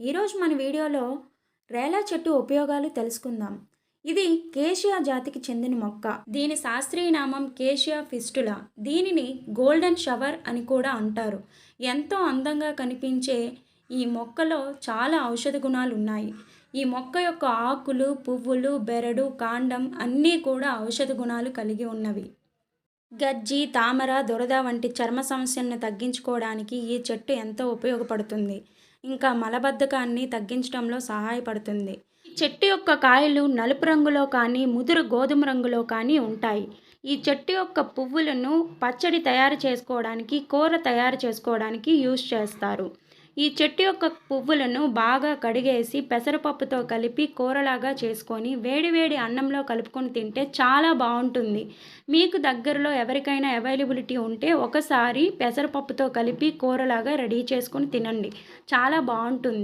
ఈరోజు మన వీడియోలో రేలా చెట్టు ఉపయోగాలు తెలుసుకుందాం. ఇది కేషియా జాతికి చెందిన మొక్క. దీని శాస్త్రీయ నామం కేషియా ఫిస్టులా. దీనిని గోల్డెన్ షవర్ అని కూడా అంటారు. ఎంతో అందంగా కనిపించే ఈ మొక్కలో చాలా ఔషధ గుణాలు ఉన్నాయి. ఈ మొక్క యొక్క ఆకులు పువ్వులు బెరడు కాండం అన్నీ కూడా ఔషధ గుణాలు కలిగి ఉన్నవి. గజ్జి తామర దురద వంటి చర్మ సమస్యలను తగ్గించుకోవడానికి ఈ చెట్టు ఎంతో ఉపయోగపడుతుంది. ఇంకా మలబద్ధకాన్ని తగ్గించడంలో సహాయపడుతుంది. చెట్టు యొక్క కాయలు నలుపు రంగులో కానీ ముదురు గోధుమ రంగులో కానీ ఉంటాయి. ఈ చెట్టు యొక్క పువ్వులను పచ్చడి తయారు చేసుకోవడానికి కూర తయారు చేసుకోవడానికి యూజ్ చేస్తారు. ఈ చెట్టు యొక్క పువ్వులను బాగా కడిగేసి పెసరపప్పుతో కలిపి కూరలాగా చేసుకొని వేడివేడి అన్నంలో కలుపుకొని తింటే చాలా బాగుంటుంది. మీకు దగ్గరలో ఎవరికైనా అవైలబిలిటీ ఉంటే ఒకసారి పెసరపప్పుతో కలిపి కూరలాగా రెడీ చేసుకొని తినండి. చాలా బాగుంటుంది.